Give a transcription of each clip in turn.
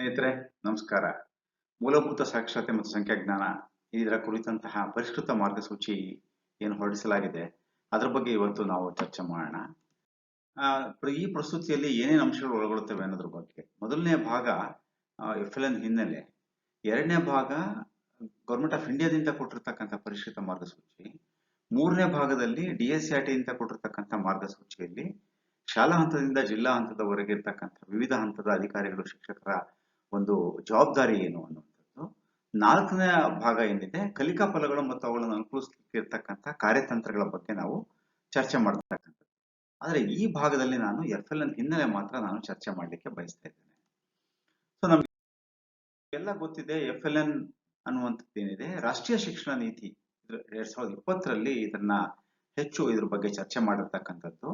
ಸ್ನೇಹಿತರೆ, ನಮಸ್ಕಾರ. ಮೂಲಭೂತ ಸಾಕ್ಷರತೆ ಮತ್ತು ಸಂಖ್ಯಾಜ್ಞಾನ ಇದರ ಕುರಿತಂತಹ ಪರಿಷ್ಕೃತ ಮಾರ್ಗಸೂಚಿ ಏನು ಹೊರಡಿಸಲಾಗಿದೆ, ಅದರ ಬಗ್ಗೆ ಇವತ್ತು ನಾವು ಚರ್ಚೆ ಮಾಡೋಣ. ಈ ಪ್ರಸ್ತುತಿಯಲ್ಲಿ ಏನೇನು ಅಂಶಗಳು ಒಳಗೊಳ್ಳುತ್ತವೆ ಅನ್ನೋದ್ರ ಬಗ್ಗೆ. ಮೊದಲನೇ ಭಾಗ ಎಫ್ ಎಲ್ ಹಿನ್ನೆಲೆ. ಎರಡನೇ ಭಾಗ ಗೌರ್ಮೆಂಟ್ ಆಫ್ ಇಂಡಿಯಾದಿಂದ ಕೊಟ್ಟಿರ್ತಕ್ಕಂಥ ಪರಿಷ್ಕೃತ ಮಾರ್ಗಸೂಚಿ. ಮೂರನೇ ಭಾಗದಲ್ಲಿ ಡಿ ಎಸ್ ಇಂದ ಕೊಟ್ಟಿರ್ತಕ್ಕಂಥ ಮಾರ್ಗಸೂಚಿಯಲ್ಲಿ ಶಾಲಾ ಹಂತದಿಂದ ಜಿಲ್ಲಾ ಹಂತದವರೆಗೆ ಇರ್ತಕ್ಕಂಥ ವಿವಿಧ ಹಂತದ ಅಧಿಕಾರಿಗಳು, ಶಿಕ್ಷಕರ ಒಂದು ಜವಾಬ್ದಾರಿ ಏನು ಅನ್ನುವಂಥದ್ದು. ನಾಲ್ಕನೇ ಭಾಗ ಏನಿದೆ, ಕಲಿಕಾ ಫಲಗಳು ಮತ್ತು ಅವುಗಳನ್ನು ಅನುಕೂಲಿಸ್ತಿರ್ತಕ್ಕಂಥ ಕಾರ್ಯತಂತ್ರಗಳ ಬಗ್ಗೆ ನಾವು ಚರ್ಚೆ ಮಾಡ್ತಕ್ಕಂಥದ್ದು. ಆದ್ರೆ ಈ ಭಾಗದಲ್ಲಿ ನಾನು ಎಫ್ ಎಲ್ ಎನ್ ಹಿನ್ನೆಲೆ ಮಾತ್ರ ನಾನು ಚರ್ಚೆ ಮಾಡಲಿಕ್ಕೆ ಬಯಸ್ತಾ ಇದ್ದೇನೆ. ಸೊ ನಮ್ಗೆ ಎಲ್ಲ ಗೊತ್ತಿದೆ ಎಫ್ ಎಲ್ ಎನ್ ಅನ್ನುವಂಥದ್ದು ಏನಿದೆ. ರಾಷ್ಟ್ರೀಯ ಶಿಕ್ಷಣ ನೀತಿ ಎರಡ್ ಸಾವಿರದ ಇಪ್ಪತ್ತರಲ್ಲಿ ಇದನ್ನ ಹೆಚ್ಚು ಇದ್ರ ಬಗ್ಗೆ ಚರ್ಚೆ ಮಾಡಿರ್ತಕ್ಕಂಥದ್ದು.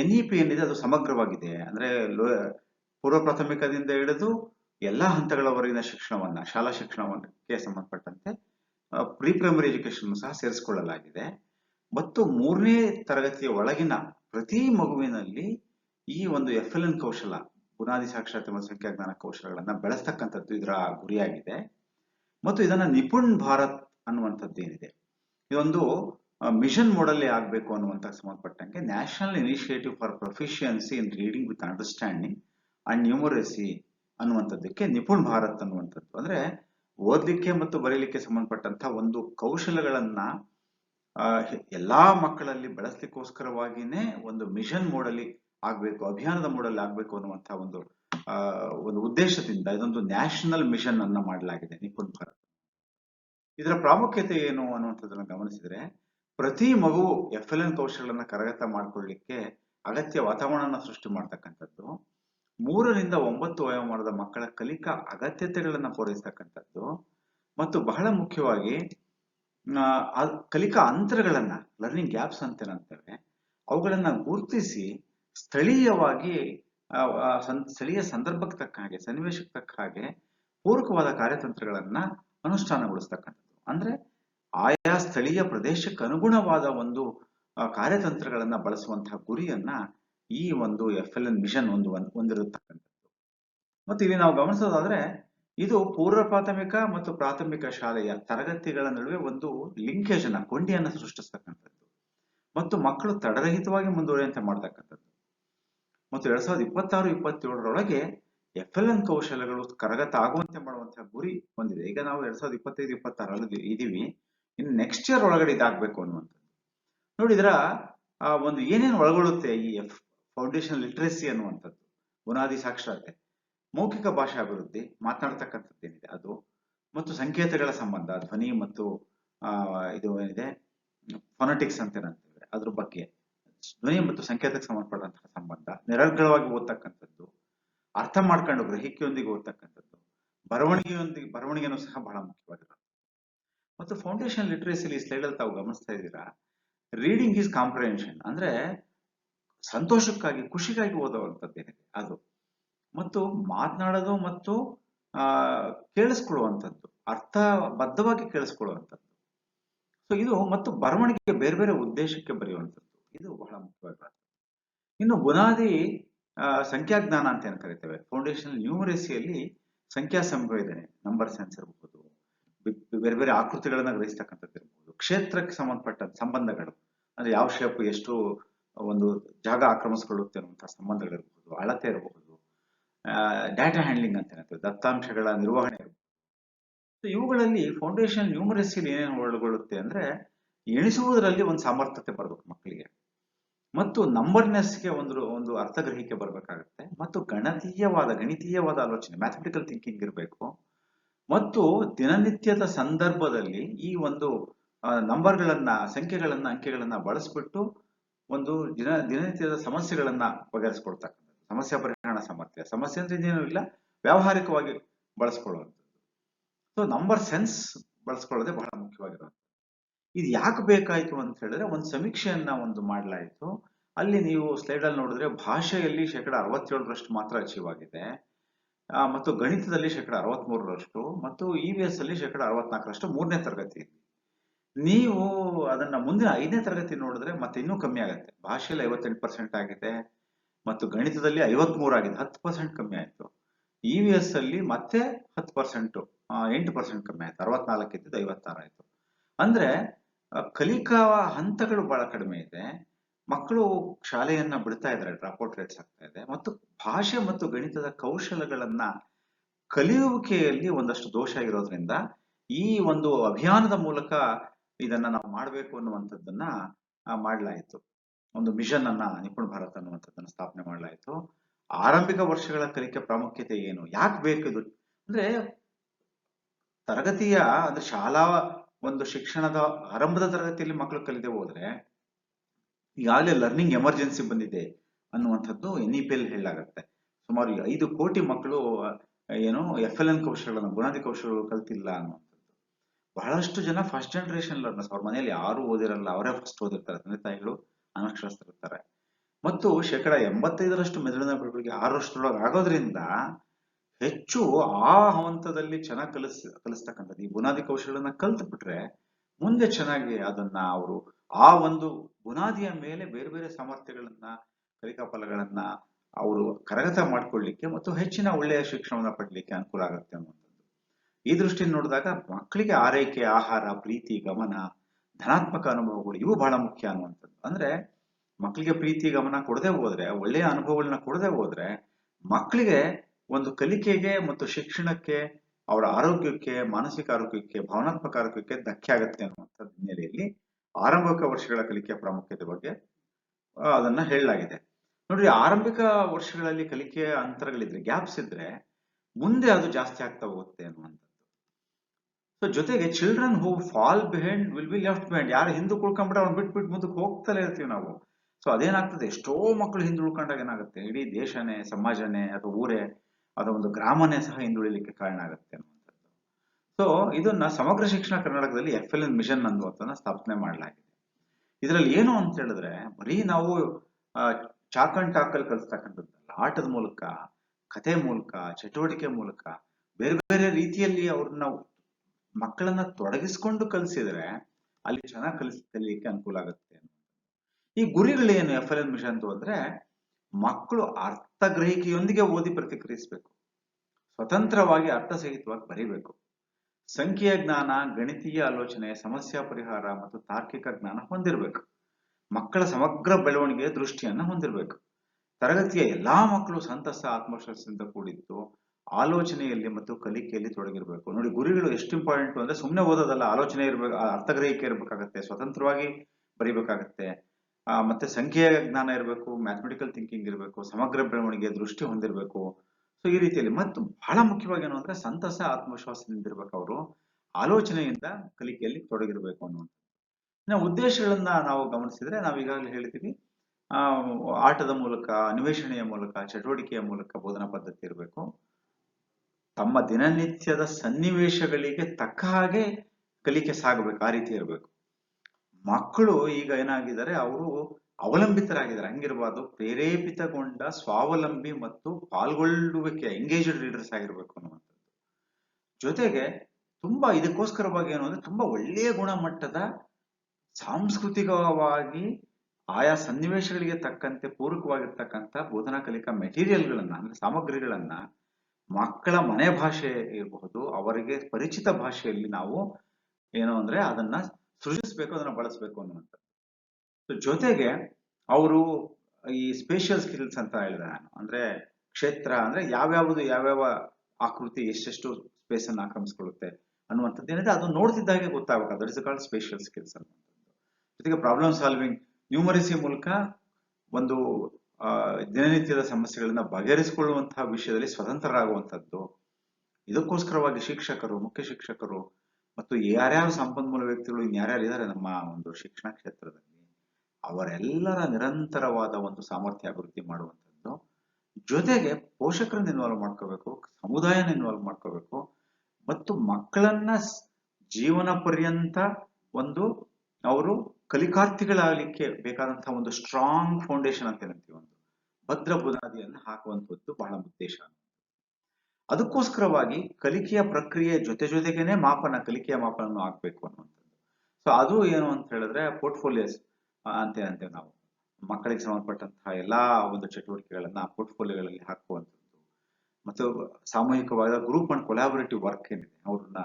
ಎನ್ ಇ ಪಿ ಏನಿದೆ ಅದು ಸಮಗ್ರವಾಗಿದೆ. ಅಂದ್ರೆ ಪೂರ್ವ ಪ್ರಾಥಮಿಕದಿಂದ ಹಿಡಿದು ಎಲ್ಲಾ ಹಂತಗಳವರೆಗಿನ ಶಿಕ್ಷಣವನ್ನ, ಶಾಲಾ ಶಿಕ್ಷಣಕ್ಕೆ ಸಂಬಂಧಪಟ್ಟಂತೆ ಪ್ರಿ ಪ್ರೈಮರಿ ಎಜುಕೇಶನ್ ಸಹ ಸೇರಿಸಿಕೊಳ್ಳಲಾಗಿದೆ. ಮತ್ತು ಮೂರನೇ ತರಗತಿಯ ಒಳಗಿನ ಪ್ರತಿ ಮಗುವಿನಲ್ಲಿ ಈ ಒಂದು ಎಫ್ ಎಲ್ ಎನ್ ಕೌಶಲ, ಬುನಾದಿ ಸಾಕ್ಷರತೆ ಮತ್ತು ಸಂಖ್ಯಾಜ್ಞಾನ ಕೌಶಲಗಳನ್ನ ಬೆಳೆಸ್ತಕ್ಕಂಥದ್ದು ಇದರ ಗುರಿಯಾಗಿದೆ. ಮತ್ತು ಇದನ್ನ ನಿಪುಣ್ ಭಾರತ್ ಅನ್ನುವಂಥದ್ದು ಏನಿದೆ? ಇದೊಂದು ಮಿಷನ್ ಮೋಡಲ್ಲಿ ಆಗಬೇಕು ಅನ್ನುವಂಥ ಸಂಬಂಧಪಟ್ಟಂಗೆ national initiative for proficiency in reading with understanding and numeracy ಅನ್ನುವಂಥದ್ದಕ್ಕೆ Nipun Bharat ಅನ್ನುವಂಥದ್ದು. ಅಂದ್ರೆ ಓದ್ಲಿಕ್ಕೆ ಮತ್ತು ಬರೀಲಿಕ್ಕೆ ಸಂಬಂಧಪಟ್ಟಂತಹ ಒಂದು ಕೌಶಲಗಳನ್ನ ಎಲ್ಲಾ ಮಕ್ಕಳಲ್ಲಿ ಬೆಳೆಸಲಿಕ್ಕೋಸ್ಕರವಾಗಿನೇ ಒಂದು ಮಿಷನ್ ಮೋಡಲ್ಲಿ ಆಗ್ಬೇಕು, ಅಭಿಯಾನದ ಮೋಡಲ್ಲಿ ಆಗ್ಬೇಕು ಅನ್ನುವಂತ ಒಂದು ಒಂದು ಉದ್ದೇಶದಿಂದ ಇದೊಂದು ನ್ಯಾಷನಲ್ ಮಿಷನ್ ಅನ್ನ ಮಾಡಲಾಗಿದೆ ನಿಪುಣ್ ಭಾರತ್. ಇದರ ಪ್ರಾಮುಖ್ಯತೆ ಏನು ಅನ್ನುವಂಥದ್ದನ್ನ ಗಮನಿಸಿದ್ರೆ, ಪ್ರತಿ ಮಗು ಎಫ್ ಎಲ್ ಎನ್ ಕೌಶಲಗಳನ್ನ ಕರಗತ ಮಾಡ್ಕೊಳ್ಳಿಕ್ಕೆ ಅಗತ್ಯ ವಾತಾವರಣ ಸೃಷ್ಟಿ ಮಾಡ್ತಕ್ಕಂಥದ್ದು. ಮೂರರಿಂದ ಒಂಬತ್ತು ವಯೋಮಾನದ ಮಕ್ಕಳ ಕಲಿಕಾ ಅಗತ್ಯತೆಗಳನ್ನ ಪೂರೈಸ್ತಕ್ಕಂಥದ್ದು. ಮತ್ತು ಬಹಳ ಮುಖ್ಯವಾಗಿ ಕಲಿಕಾ ಅಂತರಗಳನ್ನ ಲರ್ನಿಂಗ್ ಗ್ಯಾಪ್ಸ್ ಅಂತ ಏನಂತೇವೆ ಅವುಗಳನ್ನ ಗುರುತಿಸಿ ಸ್ಥಳೀಯವಾಗಿ ಸ್ಥಳೀಯ ಸಂದರ್ಭಕ್ಕೆ ತಕ್ಕ ಹಾಗೆ, ಸನ್ನಿವೇಶಕ್ಕೆ ತಕ್ಕ ಹಾಗೆ ಪೂರಕವಾದ ಕಾರ್ಯತಂತ್ರಗಳನ್ನ ಅನುಷ್ಠಾನಗೊಳಿಸ್ತಕ್ಕಂಥದ್ದು. ಅಂದ್ರೆ ಆಯಾ ಸ್ಥಳೀಯ ಪ್ರದೇಶಕ್ಕೆ ಅನುಗುಣವಾದ ಒಂದು ಕಾರ್ಯತಂತ್ರಗಳನ್ನ ಬಳಸುವಂತಹ ಗುರಿಯನ್ನ ಈ ಒಂದು ಎಫ್ ಎಲ್ ಎನ್ ಮಿಷನ್ ಒಂದು ಹೊಂದ್- ಹೊಂದಿರತಕ್ಕಂಥದ್ದು ಮತ್ತು ಇಲ್ಲಿ ನಾವು ಗಮನಿಸೋದಾದ್ರೆ ಇದು ಪೂರ್ವ ಪ್ರಾಥಮಿಕ ಮತ್ತು ಪ್ರಾಥಮಿಕ ಶಾಲೆಯ ತರಗತಿಗಳ ನಡುವೆ ಒಂದು ಲಿಂಕೇಜ್ ಅನ್ನ ಕೊಂಡಿಯನ್ನ ಸೃಷ್ಟಿಸ್ತಕ್ಕಂಥದ್ದು. ಮತ್ತು ಮಕ್ಕಳು ತಡರಹಿತವಾಗಿ ಮುಂದುವರಿಯಂತೆ ಮಾಡ್ತಕ್ಕಂಥದ್ದು. ಮತ್ತು ಎರಡ್ ಸಾವಿರದ ಇಪ್ಪತ್ತಾರು ಇಪ್ಪತ್ತೇಳರೊಳಗೆ ಎಫ್ ಎಲ್ ಎನ್ ಕೌಶಲ್ಯಗಳು ಕರಗತ ಆಗುವಂತೆ ಮಾಡುವಂತಹ ಗುರಿ ಹೊಂದಿದೆ. ಈಗ ನಾವು ಎರಡ್ ಸಾವಿರದ ಇಪ್ಪತ್ತೈದು ಇಪ್ಪತ್ತಾರಲ್ಲಿ ಇದೀವಿ ಇನ್ನು ನೆಕ್ಸ್ಟ್ ಇಯರ್ ಒಳಗಡೆ ಇದಾಗಬೇಕು ಅನ್ನುವಂಥದ್ದು. ನೋಡಿದ್ರ ಆ, ಒಂದು ಏನೇನು ಒಳಗೊಳ್ಳುತ್ತೆ ಈ ಎಫ್ ಫೌಂಡೇಶನ್ ಲಿಟ್ರಸಿ ಅನ್ನುವಂಥದ್ದು ಬುನಾದಿ ಸಾಕ್ಷರತೆ. ಮೌಖಿಕ ಭಾಷಾ ಅಭಿವೃದ್ಧಿ ಮಾತನಾಡ್ತಕ್ಕಂಥದ್ದು ಏನಿದೆ ಅದು, ಮತ್ತು ಸಂಕೇತಗಳ ಸಂಬಂಧ, ಧ್ವನಿ ಮತ್ತು ಇದು ಏನಿದೆ ಫೊನೆಟಿಕ್ಸ್ ಅಂತ ಏನಂತೇವೆ ಅದ್ರ ಬಗ್ಗೆ. ಧ್ವನಿ ಮತ್ತು ಸಂಕೇತಕ್ಕೆ ಸಂಬಂಧಪಟ್ಟಂತಹ ಸಂಬಂಧ, ನಿರರ್ಗಳವಾಗಿ ಓದ್ತಕ್ಕಂಥದ್ದು, ಅರ್ಥ ಮಾಡ್ಕೊಂಡು ಗ್ರಹಿಕೆಯೊಂದಿಗೆ ಓದ್ತಕ್ಕಂಥದ್ದು, ಬರವಣಿಗೆಯೊಂದಿಗೆ, ಬರವಣಿಗೆನೂ ಸಹ ಬಹಳ ಮುಖ್ಯವಾಗಿರುತ್ತೆ ಮತ್ತು ಫೌಂಡೇಶನ್ ಲಿಟ್ರೇಸಿಲಿ ಸ್ಲೈಡ್ ಅಲ್ಲಿ ತಾವು ಗಮನಿಸ್ತಾ ಇದ್ದೀರಾ ರೀಡಿಂಗ್ ಈಸ್ ಕಾಂಪ್ರಹೆನ್ಷನ್ ಅಂದ್ರೆ ಸಂತೋಷಕ್ಕಾಗಿ, ಖುಷಿಗಾಗಿ ಓದುವಂಥದ್ದೇನೆ ಅದು. ಮತ್ತು ಮಾತನಾಡೋದು ಮತ್ತು, ಆ, ಕೇಳಿಸ್ಕೊಳ್ಳುವಂಥದ್ದು. ಅರ್ಥಬದ್ಧವಾಗಿ ಕೇಳಿಸ್ಕೊಳ್ಳುವಂಥದ್ದು. ಸೊ ಇದು ಮತ್ತು ಬರವಣಿಗೆ ಬೇರೆ ಬೇರೆ ಉದ್ದೇಶಕ್ಕೆ ಬರೆಯುವಂಥದ್ದು. ಇದು ಬಹಳ ಮುಖ್ಯವಾದ ಇನ್ನು ಬುನಾದಿ ಸಂಖ್ಯಾಜ್ಞಾನ ಅಂತ ಏನು ಕರಿತೇವೆ? ಫೌಂಡೇಶನ್ ನ್ಯೂಮರೇಸಿಯಲ್ಲಿ ಸಂಖ್ಯಾ ಸಂವೇದನೆ ನಂಬರ್ ಸೆನ್ಸ್ ಇರಬಹುದು ಬೇರೆ ಬೇರೆ ಆಕೃತಿಗಳನ್ನ ಗ್ರಹಿಸ್ತಕ್ಕಂಥದ್ದು ಇರಬಹುದು ಕ್ಷೇತ್ರಕ್ಕೆ ಸಂಬಂಧಪಟ್ಟ ಸಂಬಂಧಗಳು. ಅಂದ್ರೆ ಯಾವ ಶೇಪ್ ಎಷ್ಟು ಒಂದು ಜಾಗ ಆಕ್ರಮಿಸಿಕೊಳ್ಳುತ್ತೆ ಅನ್ನುವಂಥ ಸಂಬಂಧಗಳಿರಬಹುದು, ಅಳತೆ ಇರಬಹುದು ಡಾಟಾ ಹ್ಯಾಂಡ್ಲಿಂಗ್ ಅಂತ ಏನಂತೀವಿ ದತ್ತಾಂಶಗಳ ನಿರ್ವಹಣೆ ಇರಬಹುದು. ಇವುಗಳಲ್ಲಿ ಫೌಂಡೇಶನ್ ನ್ಯೂಮರಸಿಲಿ ಏನೇನು ಒಳಗೊಳ್ಳುತ್ತೆ ಅಂದ್ರೆ ಎಣಿಸುವುದರಲ್ಲಿ ಒಂದು ಸಾಮರ್ಥ್ಯತೆ ಬರಬೇಕು ಮಕ್ಕಳಿಗೆ. ಮತ್ತು ನಂಬರ್ನೆಸ್ಗೆ ಒಂದು ಒಂದು ಅರ್ಥಗ್ರಹಿಕೆ ಬರಬೇಕಾಗುತ್ತೆ, ಮತ್ತು ಗಣತೀಯವಾದ, ಗಣಿತೀಯವಾದ ಆಲೋಚನೆ ಮ್ಯಾಥಮೆಟಿಕಲ್ ಥಿಂಕಿಂಗ್ ಇರಬೇಕು. ಮತ್ತು ದಿನನಿತ್ಯದ ಸಂದರ್ಭದಲ್ಲಿ ಈ ಒಂದು ನಂಬರ್ಗಳನ್ನ ಸಂಖ್ಯೆಗಳನ್ನ, ಅಂಕೆಗಳನ್ನ ಬಳಸ್ಬಿಟ್ಟು ಒಂದು ದಿನ ದಿನನಿತ್ಯದ ಸಮಸ್ಯೆಗಳನ್ನ ಬಗೆಹರಿಸಿಕೊಳ್ತಕ್ಕಂಥದ್ದು ಸಮಸ್ಯೆ ಪರಿಹಾರ ಸಾಮರ್ಥ್ಯ. ಸಮಸ್ಯೆ ಅಂದ್ರೆ ಇನ್ನೇನು ಇಲ್ಲ. ವ್ಯಾವಹಾರಿಕವಾಗಿ ಬಳಸ್ಕೊಳ್ಳುವಂಥದ್ದು. ಸೊ ನಂಬರ್ ಸೆನ್ಸ್ ಬಳಸ್ಕೊಳ್ಳೋದೇ ಬಹಳ ಮುಖ್ಯವಾಗಿರುವಂಥದ್ದು ಇದು ಯಾಕೆ ಬೇಕಾಯ್ತು ಅಂತ ಹೇಳಿದ್ರೆ, ಒಂದು ಸಮೀಕ್ಷೆಯನ್ನ ಒಂದು ಮಾಡಲಾಯಿತು. ಅಲ್ಲಿ ನೀವು ಸ್ಲೈಡ್ ಅಲ್ಲಿ ನೋಡಿದ್ರೆ ಭಾಷೆಯಲ್ಲಿ ಶೇಕಡ ಅರವತ್ತೇಳರಷ್ಟು ಮಾತ್ರ ಅಚೀವ್ ಆಗಿದೆ. ಮತ್ತು ಗಣಿತದಲ್ಲಿ ಶೇಕಡ ಅರವತ್ಮೂರರಷ್ಟು, ಮತ್ತು ಇ ವಿ ಎಸ್ ಅಲ್ಲಿ ಶೇಕಡ ಅರವತ್ನಾಲ್ಕರಷ್ಟು ಮೂರನೇ ತರಗತಿ. ನೀವು ಅದನ್ನ ಮುಂದಿನ ಐದನೇ ತರಗತಿ ನೋಡಿದ್ರೆ ಮತ್ತೆ ಇನ್ನೂ ಕಮ್ಮಿ ಆಗುತ್ತೆ. ಭಾಷೆಯಲ್ಲಿ ಐವತ್ತೆಂಟು ಪರ್ಸೆಂಟ್ ಆಗಿದೆ ಮತ್ತು ಗಣಿತದಲ್ಲಿ ಐವತ್ಮೂರು ಆಗಿದೆ. ಹತ್ತು ಪರ್ಸೆಂಟ್ ಕಮ್ಮಿ ಆಯ್ತು. ಇ ವಿ ಎಸ್ ಅಲ್ಲಿ ಮತ್ತೆ ಹತ್ತು ಪರ್ಸೆಂಟ್ ಎಂಟು ಪರ್ಸೆಂಟ್ ಕಮ್ಮಿ ಆಯ್ತು. ಅರವತ್ನಾಲ್ಕು ಇದ್ದಿದ್ದು ಐವತ್ತಾರು ಆಯ್ತು. ಅಂದ್ರೆ ಕಲಿಕಾ ಹಂತಗಳು ಬಹಳ ಕಡಿಮೆ ಇದೆ. ಮಕ್ಕಳು ಶಾಲೆಯನ್ನ ಬಿಡ್ತಾ ಇದ್ದಾರೆ. ಡ್ರಾಪ್ಔಟ್ ರೇಟ್ಸ್ ಆಗ್ತಾ ಇದೆ. ಮತ್ತು ಭಾಷೆ ಮತ್ತು ಗಣಿತದ ಕೌಶಲಗಳನ್ನ ಕಲಿಯುವಿಕೆಯಲ್ಲಿ ಒಂದಷ್ಟು ದೋಷ ಇರೋದ್ರಿಂದ ಈ ಒಂದು ಅಭಿಯಾನದ ಮೂಲಕ ಇದನ್ನ ನಾವು ಮಾಡಬೇಕು ಅನ್ನುವಂಥದ್ದನ್ನ ಮಾಡ್ಲಾಯ್ತು. ಒಂದು ಮಿಷನ್ ಅನ್ನ ನಿಪುಣ ಭಾರತ್ ಅನ್ನುವಂಥದ್ದನ್ನ ಸ್ಥಾಪನೆ ಮಾಡಲಾಯಿತು. ಆರಂಭಿಕ ವರ್ಷಗಳ ಕಲಿಕೆ ಪ್ರಾಮುಖ್ಯತೆ ಏನು? ಯಾಕೆ ಬೇಕಿದು? ಅಂದ್ರೆ, ತರಗತಿಯ, ಅಂದ್ರೆ ಶಾಲಾ ಒಂದು ಶಿಕ್ಷಣದ ಆರಂಭದ ತರಗತಿಯಲ್ಲಿ ಮಕ್ಕಳು ಕಲಿತೆ ಹೋದ್ರೆ, ಈಗಾಗಲೇ ಲರ್ನಿಂಗ್ ಎಮರ್ಜೆನ್ಸಿ ಬಂದಿದೆ ಅನ್ನುವಂಥದ್ದು ಎನ್ ಇ ಪಿ ಎಲ್ ಹೇಳಲಾಗತ್ತೆ. ಸುಮಾರು ಐದು ಕೋಟಿ ಮಕ್ಕಳು ಏನು ಎಫ್ ಎಲ್ ಎನ್ ಕೌಶಲಗಳನ್ನು ಬುನಾದಿ ಕೌಶಲಗಳು ಕಲ್ತಿಲ್ಲ ಅನ್ನುವಂಥದ್ದು. ಬಹಳಷ್ಟು ಜನ ಫಸ್ಟ್ ಜನರೇಷನ್ ಲರ್ನರ್ಸ್ ಅವ್ರ ಮನೆಯಲ್ಲಿ ಯಾರು ಓದಿರಲ್ಲ, ಅವರೇ ಫಸ್ಟ್ ಓದಿರ್ತಾರೆ. ತಂದೆ ತಾಯಿಗಳು ಅನಕ್ಷರಸ್ಥರಿರ್ತಾರೆ ಮತ್ತು ಶೇಕಡ ಎಂಬತ್ತೈದರಷ್ಟು ಮೆದುಳಿನ ಬೆಳವಣಿಗೆ ಆರು ವರ್ಷದೊಳಗೆ ಆಗೋದ್ರಿಂದ ಹೆಚ್ಚು ಆ ಹಂತದಲ್ಲಿ ಚೆನ್ನಾಗಿ ಕಲಿಸ್, ಕಲಿಸ್ತಕ್ಕಂಥದ್ದು ಈ ಬುನಾದಿ ಕೌಶಲ್ಯನ ಕಲ್ತು ಬಿಟ್ರೆ ಮುಂದೆ ಚೆನ್ನಾಗಿ ಅದನ್ನ ಅವರು ಆ ಒಂದು ಬುನಾದಿಯ ಮೇಲೆ ಬೇರೆ ಬೇರೆ ಸಾಮರ್ಥ್ಯಗಳನ್ನ ಕಲಿಕಾ ಫಲಗಳನ್ನ ಅವರು ಕರಗತ ಮಾಡ್ಕೊಳ್ಳಿಕ್ಕೆ ಮತ್ತು ಹೆಚ್ಚಿನ ಒಳ್ಳೆಯ ಶಿಕ್ಷಣವನ್ನ ಪಡ್ಲಿಕ್ಕೆ ಅನುಕೂಲ ಆಗುತ್ತೆ ಅನ್ನುವಂಥದ್ದು ಈ ದೃಷ್ಟಿಯಿಂದ ನೋಡಿದಾಗ ಮಕ್ಕಳಿಗೆ ಆರೈಕೆ, ಆಹಾರ, ಪ್ರೀತಿ, ಗಮನ, ಧನಾತ್ಮಕ ಅನುಭವಗಳು ಇವು ಬಹಳ ಮುಖ್ಯ ಅನ್ನುವಂಥದ್ದು. ಅಂದ್ರೆ ಮಕ್ಕಳಿಗೆ ಪ್ರೀತಿ, ಗಮನ ಕೊಡದೆ ಹೋದ್ರೆ, ಒಳ್ಳೆಯ ಅನುಭವಗಳನ್ನ ಕೊಡದೆ ಹೋದ್ರೆ ಮಕ್ಕಳಿಗೆ ಒಂದು ಕಲಿಕೆಗೆ ಮತ್ತು ಶಿಕ್ಷಣಕ್ಕೆ, ಅವರ ಆರೋಗ್ಯಕ್ಕೆ, ಮಾನಸಿಕ ಆರೋಗ್ಯಕ್ಕೆ, ಭಾವನಾತ್ಮಕ ಆರೋಗ್ಯಕ್ಕೆ ಧಕ್ಕೆ ಆಗುತ್ತೆ ಅನ್ನುವಂಥ ಹಿನ್ನೆಲೆಯಲ್ಲಿ ಆರಂಭಿಕ ವರ್ಷಗಳ ಕಲಿಕೆಯ ಪ್ರಾಮುಖ್ಯತೆ ಬಗ್ಗೆ ಅದನ್ನ ಹೇಳಲಾಗಿದೆ. ನೋಡ್ರಿ, ಆರಂಭಿಕ ವರ್ಷಗಳಲ್ಲಿ ಕಲಿಕೆಯ ಅಂತರಗಳಿದ್ರೆ ಗ್ಯಾಪ್ಸ್ ಇದ್ರೆ ಮುಂದೆ ಅದು ಜಾಸ್ತಿ ಆಗ್ತಾ ಹೋಗುತ್ತೆ ಅನ್ನುವಂಥದ್ದು. ಸೊ ಜೊತೆಗೆ children who fall behind will be left behind ಯಾರು ಹಿಂದೆ ಉಳ್ಕೊಂಡ್ಬಿಟ್ರೆ ಅವ್ನು ಬಿಟ್ಬಿಟ್ಟು ಮುಂದಕ್ಕೆ ಹೋಗ್ತಲೇ ಇರ್ತೀವಿ ನಾವು. ಸೊ ಅದೇನಾಗ್ತದೆ? ಎಷ್ಟೋ ಮಕ್ಕಳು ಹಿಂದೆ ಉಳ್ಕೊಂಡಾಗ ಏನಾಗುತ್ತೆ? ಇಡೀ ದೇಶನೇ ಸಮಾಜನೇ ಅಥವಾ ಊರೇ ಅಥವಾ ಒಂದು ಗ್ರಾಮನೇ ಸಹ ಹಿಂದುಳಿಲಿಕ್ಕೆ ಕಾರಣ ಆಗುತ್ತೆ ಅನ್ನುವಂಥದ್ದು. ಸೊ ಇದನ್ನ ಸಮಗ್ರ ಶಿಕ್ಷಣ ಕರ್ನಾಟಕದಲ್ಲಿ ಎಫ್ ಎಲ್ ಎನ್ ಮಿಷನ್ ಅನ್ನುವಂಥದ್ದನ್ನ ಸ್ಥಾಪನೆ ಮಾಡಲಾಗಿದೆ. ಇದರಲ್ಲಿ ಏನು ಅಂತ ಹೇಳಿದ್ರೆ ಬರೀ ನಾವು ಆ, ಚಾಕ್ ಅಂಡ್ ಟಾಕಲ್ ಕಲಿಸ್ತಕ್ಕಂಥದ್ದಲ್ಲ. ಆಟದ ಮೂಲಕ ಕಥೆ ಮೂಲಕ ಚಟುವಟಿಕೆ ಮೂಲಕ ಬೇರೆ ಬೇರೆ ರೀತಿಯಲ್ಲಿ ಅವ್ರನ್ನ ಮಕ್ಕಳನ್ನ ತೊಡಗಿಸ್ಕೊಂಡು ಕಲಿಸಿದ್ರೆ ಅಲ್ಲಿ ಚೆನ್ನಾಗಿ ಕಲಿಸ್ ಕಲಿಯಕ್ಕೆ ಅನುಕೂಲ ಆಗುತ್ತೆ ಈ ಗುರಿಗಳೇನು ಎಫ್ ಎಲ್ ಎನ್ ಮಿಷನ್ ಅಂತ ಹೋದ್ರೆ ಮಕ್ಕಳು ಅರ್ಥಗ್ರಹಿಕೆಯೊಂದಿಗೆ ಓದಿ ಪ್ರತಿಕ್ರಿಯಿಸಬೇಕು. ಸ್ವತಂತ್ರವಾಗಿ ಅರ್ಥಸಹಿತವಾಗಿ ಬರೀಬೇಕು. ಸಂಖ್ಯೆಯ ಜ್ಞಾನ, ಗಣಿತೀಯ ಆಲೋಚನೆ, ಸಮಸ್ಯೆ ಪರಿಹಾರ ಮತ್ತು ತಾರ್ಕಿಕ ಜ್ಞಾನ ಹೊಂದಿರಬೇಕು. ಮಕ್ಕಳ ಸಮಗ್ರ ಬೆಳವಣಿಗೆಯ ದೃಷ್ಟಿಯನ್ನು ಹೊಂದಿರಬೇಕು. ತರಗತಿಯ ಎಲ್ಲಾ ಮಕ್ಕಳು ಸಂತಸ, ಆತ್ಮವಿಶ್ವಾಸದಿಂದ ಕೂಡಿದ್ದು ಆಲೋಚನೆಯಲ್ಲಿ ಮತ್ತು ಕಲಿಕೆಯಲ್ಲಿ ತೊಡಗಿರ್ಬೇಕು. ನೋಡಿ, ಗುರಿಗಳು ಎಷ್ಟು ಇಂಪಾರ್ಟೆಂಟ್ ಅಂದ್ರೆ ಸುಮ್ಮನೆ ಓದೋದಲ್ಲ, ಆಲೋಚನೆ ಇರ್ಬೇಕು ಅರ್ಥಗ್ರಹಿಕೆ ಇರಬೇಕಾಗತ್ತೆ, ಸ್ವತಂತ್ರವಾಗಿ ಬರೀಬೇಕಾಗತ್ತೆ. ಮತ್ತೆ ಸಂಖ್ಯೆಯ ಜ್ಞಾನ ಇರಬೇಕು ಮ್ಯಾಥಮೆಟಿಕಲ್ ಥಿಂಕಿಂಗ್ ಇರಬೇಕು, ಸಮಗ್ರ ಬೆಳವಣಿಗೆ ದೃಷ್ಟಿ ಹೊಂದಿರಬೇಕು. ಸೊ ಈ ರೀತಿಯಲ್ಲಿ. ಮತ್ತು ಬಹಳ ಮುಖ್ಯವಾಗಿ ಏನು ಅಂದ್ರೆ ಸಂತಸ, ಆತ್ಮವಿಶ್ವಾಸದಿಂದ ಇರ್ಬೇಕು ಅವರು. ಆಲೋಚನೆಯಿಂದ ಕಲಿಕೆಯಲ್ಲಿ ತೊಡಗಿರ್ಬೇಕು ಅನ್ನುವಂಥದ್ದು. ಇನ್ನು ಉದ್ದೇಶಗಳನ್ನ ನಾವು ಗಮನಿಸಿದ್ರೆ ನಾವು ಈಗಾಗಲೇ ಹೇಳ್ತೀವಿ ಆಟದ ಮೂಲಕ, ಅನ್ವೇಷಣೆಯ ಮೂಲಕ, ಚಟುವಟಿಕೆಯ ಮೂಲಕ ಬೋಧನಾ ಪದ್ಧತಿ ಇರಬೇಕು. ತಮ್ಮ ದಿನನಿತ್ಯದ ಸನ್ನಿವೇಶಗಳಿಗೆ ತಕ್ಕ ಹಾಗೆ ಕಲಿಕೆ ಸಾಗಬೇಕು, ಆ ರೀತಿ ಇರಬೇಕು. ಮಕ್ಕಳು ಈಗ ಏನಾಗಿದ್ದಾರೆ, ಅವರು ಅವಲಂಬಿತರಾಗಿದ್ದಾರೆ. ಹಂಗಿರಬಾರ್ದು. ಪ್ರೇರೇಪಿತಗೊಂಡ ಸ್ವಾವಲಂಬಿ ಮತ್ತು ಪಾಲ್ಗೊಳ್ಳುವಿಕೆ ಎಂಗೇಜ್ಡ್ ರೀಡರ್ಸ್ ಆಗಿರ್ಬೇಕು ಅನ್ನುವಂಥದ್ದು. ಜೊತೆಗೆ ತುಂಬಾ ಇದಕ್ಕೋಸ್ಕರವಾಗಿ ಏನು ಅಂದ್ರೆ, ತುಂಬಾ ಒಳ್ಳೆಯ ಗುಣಮಟ್ಟದ ಸಾಂಸ್ಕೃತಿಕವಾಗಿ ಆಯಾ ಸನ್ನಿವೇಶಗಳಿಗೆ ತಕ್ಕಂತೆ ಪೂರಕವಾಗಿರ್ತಕ್ಕಂಥ ಬೋಧನಾ ಕಲಿಕಾ ಮೆಟೀರಿಯಲ್ಗಳನ್ನ ಅಂದ್ರೆ ಸಾಮಗ್ರಿಗಳನ್ನ ಮಕ್ಕಳ ಮನೆ ಭಾಷೆ ಇರಬಹುದು, ಅವರಿಗೆ ಪರಿಚಿತ ಭಾಷೆಯಲ್ಲಿ ನಾವು ಏನು ಅಂದ್ರೆ ಅದನ್ನ ಸೃಜಿಸ್ಬೇಕು, ಅದನ್ನ ಬಳಸಬೇಕು ಅನ್ನುವಂಥದ್ದು. ಜೊತೆಗೆ ಅವರು ಈ ಸ್ಪೇಷಿಯಲ್ ಸ್ಕಿಲ್ಸ್ ಅಂತ ಹೇಳಿದೆ ನಾನು. ಅಂದ್ರೆ ಕ್ಷೇತ್ರ ಅಂದ್ರೆ ಯಾವ್ಯಾವುದು ಯಾವ್ಯಾವ ಆಕೃತಿ ಎಷ್ಟೆಷ್ಟು ಸ್ಪೇಸ್ ಅನ್ನು ಆಕ್ರಮಿಸ್ಕೊಳ್ಳುತ್ತೆ ಅನ್ನುವಂಥದ್ದು ಏನಿದೆ, ಅದು ನೋಡ್ತಿದ್ದಾಗೆ ಗೊತ್ತಾಗಬೇಕು. That is called spatial skills ಅನ್ನುವಂಥದ್ದು. ಜೊತೆಗೆ ಪ್ರಾಬ್ಲಮ್ ಸಾಲ್ವಿಂಗ್ ನ್ಯೂಮರಿಸಿ ಮೂಲಕ ಒಂದು ದಿನನಿತ್ಯದ ಸಮಸ್ಯೆಗಳನ್ನ ಬಗೆಹರಿಸಿಕೊಳ್ಳುವಂತಹ ವಿಷಯದಲ್ಲಿ ಸ್ವತಂತ್ರರಾಗುವಂಥದ್ದು. ಇದಕ್ಕೋಸ್ಕರವಾಗಿ ಶಿಕ್ಷಕರು, ಮುಖ್ಯ ಶಿಕ್ಷಕರು ಮತ್ತು ಯಾರ್ಯಾರು ಸಂಪನ್ಮೂಲ ವ್ಯಕ್ತಿಗಳು ಇನ್ಯಾರ್ಯಾರು ಇದ್ದಾರೆ ನಮ್ಮ ಒಂದು ಶಿಕ್ಷಣ ಕ್ಷೇತ್ರದಲ್ಲಿ, ಅವರೆಲ್ಲರ ನಿರಂತರವಾದ ಒಂದು ಸಾಮರ್ಥ್ಯ ಅಭಿವೃದ್ಧಿ ಮಾಡುವಂಥದ್ದು. ಜೊತೆಗೆ ಪೋಷಕರನ್ನ ಇನ್ವಾಲ್ವ್ ಮಾಡ್ಕೋಬೇಕು, ಸಮುದಾಯನ ಇನ್ವಾಲ್ವ್ ಮಾಡ್ಕೋಬೇಕು ಮತ್ತು ಮಕ್ಕಳನ್ನ ಜೀವನ ಪರ್ಯಂತ ಒಂದು ಅವರು ಕಲಿಕಾರ್ಥಿಗಳಾಗಲಿಕ್ಕೆ ಬೇಕಾದಂತಹ ಒಂದು ಸ್ಟ್ರಾಂಗ್ ಫೌಂಡೇಶನ್ ಅಂತ ಏನಂತೀವಿ ಒಂದು ಭದ್ರ ಬುನಾದಿಯನ್ನು ಹಾಕುವಂಥದ್ದು ಬಹಳ ಉದ್ದೇಶ ಅದಕ್ಕೋಸ್ಕರವಾಗಿ ಕಲಿಕೆಯ ಪ್ರಕ್ರಿಯೆ ಜೊತೆ ಜೊತೆಗೇನೆ ಮಾಪನ, ಕಲಿಕೆಯ ಮಾಪನವನ್ನು ಹಾಕ್ಬೇಕು ಅನ್ನುವಂಥದ್ದು. ಸೊ ಅದು ಏನು ಅಂತ ಹೇಳಿದ್ರೆ ಪೋರ್ಟ್ಫೋಲಿಯೋಸ್ ಅಂತ ಏನಂತೇವೆ ನಾವು. ಮಕ್ಕಳಿಗೆ ಸಂಬಂಧಪಟ್ಟಂತಹ ಎಲ್ಲಾ ಒಂದು ಚಟುವಟಿಕೆಗಳನ್ನ ಪೋರ್ಟ್ಫೋಲಿಯೋಗಳಲ್ಲಿ ಹಾಕುವಂಥದ್ದು. ಮತ್ತು ಸಾಮೂಹಿಕವಾದ ಗ್ರೂಪ್ ಅಂಡ್ ಕೊಲಾಬರೇಟಿವ್ ವರ್ಕ್ ಏನಿದೆ, ಅವ್ರನ್ನ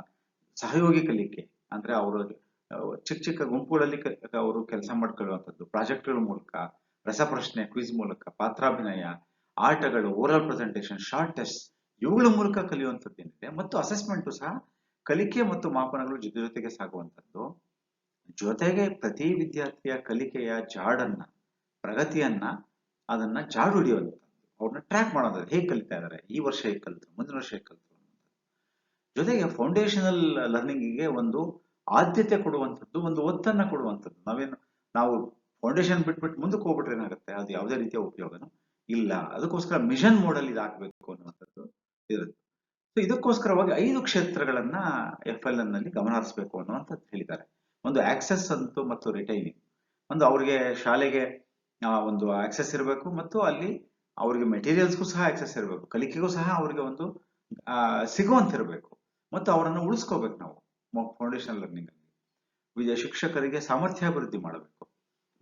ಸಹಯೋಗಿ ಕಲಿಕೆ, ಅಂದ್ರೆ ಅವರು ಚಿಕ್ಕ ಚಿಕ್ಕ ಗುಂಪುಗಳಲ್ಲಿ ಅವರು ಕೆಲಸ ಮಾಡ್ಕೊಳ್ಳುವಂಥದ್ದು. ಪ್ರಾಜೆಕ್ಟ್ಗಳ ಮೂಲಕ, ರಸಪ್ರಶ್ನೆ ಕ್ವಿಜ್ ಮೂಲಕ, ಪಾತ್ರಾಭಿನಯ, ಆಟಗಳು ಓರಲ್ ಪ್ರೆಸೆಂಟೇಷನ್ ಶಾರ್ಟ್ ಟೆಸ್ಟ್ ಇವುಗಳ ಮೂಲಕ ಕಲಿಯುವಂಥದ್ದು ಏನಿದೆ. ಮತ್ತು ಅಸೆಸ್ಮೆಂಟು ಸಹ ಕಲಿಕೆ ಮತ್ತು ಮಾಪನಗಳು ಜೊತೆ ಜೊತೆಗೆ ಸಾಗುವಂಥದ್ದು. ಜೊತೆಗೆ ಪ್ರತಿ ವಿದ್ಯಾರ್ಥಿಯ ಕಲಿಕೆಯ ಜಾಡನ್ನ, ಪ್ರಗತಿಯನ್ನ, ಅದನ್ನ ಜಾಡು ಹಿಡಿಯುವಂಥದ್ದು. ಅವ್ರನ್ನ ಟ್ರ್ಯಾಕ್ ಮಾಡೋದು ಹೇಗೆ ಕಲಿತಾ ಇದ್ದಾರೆ ಈ ವರ್ಷ ಹೇಗೆ ಕಲಿತರು? ಮುಂದಿನ ವರ್ಷ ಹೇಗೆ ಕಲಿತರು ಜೊತೆಗೆ ಫೌಂಡೇಶನಲ್ ಲರ್ನಿಂಗಿಗೆ ಒಂದು ಆದ್ಯತೆ ಕೊಡುವಂಥದ್ದು, ಒಂದು ಒತ್ತನ್ನ ಕೊಡುವಂಥದ್ದು. ನಾವೇನು, ನಾವು ಫೌಂಡೇಶನ್ ಬಿಟ್ಬಿಟ್ಟು ಮುಂದಕ್ಕೆ ಹೋಗ್ಬಿಟ್ರೆ ಏನಾಗುತ್ತೆ? ಅದು ಯಾವುದೇ ರೀತಿಯ ಉಪಯೋಗನೂ ಇಲ್ಲ. ಅದಕ್ಕೋಸ್ಕರ ಮಿಷನ್ ಮೋಡಲ್ಲಿ ಹಾಕ್ಬೇಕು ಅನ್ನುವಂಥದ್ದು ಇರುತ್ತೆ. ಸೊ ಇದಕ್ಕೋಸ್ಕರವಾಗಿ ಐದು ಕ್ಷೇತ್ರಗಳನ್ನ ಎಫ್ ಎಲ್ ಎನ್ನಲ್ಲಿ ಗಮನ ಹರಿಸಬೇಕು ಅನ್ನುವಂಥದ್ದು ಹೇಳಿದ್ದಾರೆ. ಒಂದು ಆಕ್ಸೆಸ್ ಅಂತೂ ಮತ್ತು ರಿಟೈನಿಂಗ್ ಒಂದು ಅವ್ರಿಗೆ ಶಾಲೆಗೆ ಒಂದು ಆಕ್ಸೆಸ್ ಇರಬೇಕು ಮತ್ತು ಅಲ್ಲಿ ಅವ್ರಿಗೆ ಮೆಟೀರಿಯಲ್ಸ್ಗೂ ಸಹ ಆಕ್ಸೆಸ್ ಇರಬೇಕು. ಕಲಿಕೆಗೂ ಸಹ ಅವ್ರಿಗೆ ಒಂದು ಸಿಗುವಂತಿರಬೇಕು. ಮತ್ತು ಅವರನ್ನು ಉಳಿಸ್ಕೋಬೇಕು ನಾವು. ಫೌಂಡೇಶನ್ ಲರ್ನಿಂಗ್ ಅಲ್ಲಿ. ಶಿಕ್ಷಕರಿಗೆ ಶಿಕ್ಷಕರಿಗೆ ಸಾಮರ್ಥ್ಯಾಭಿವೃದ್ಧಿ ಮಾಡಬೇಕು.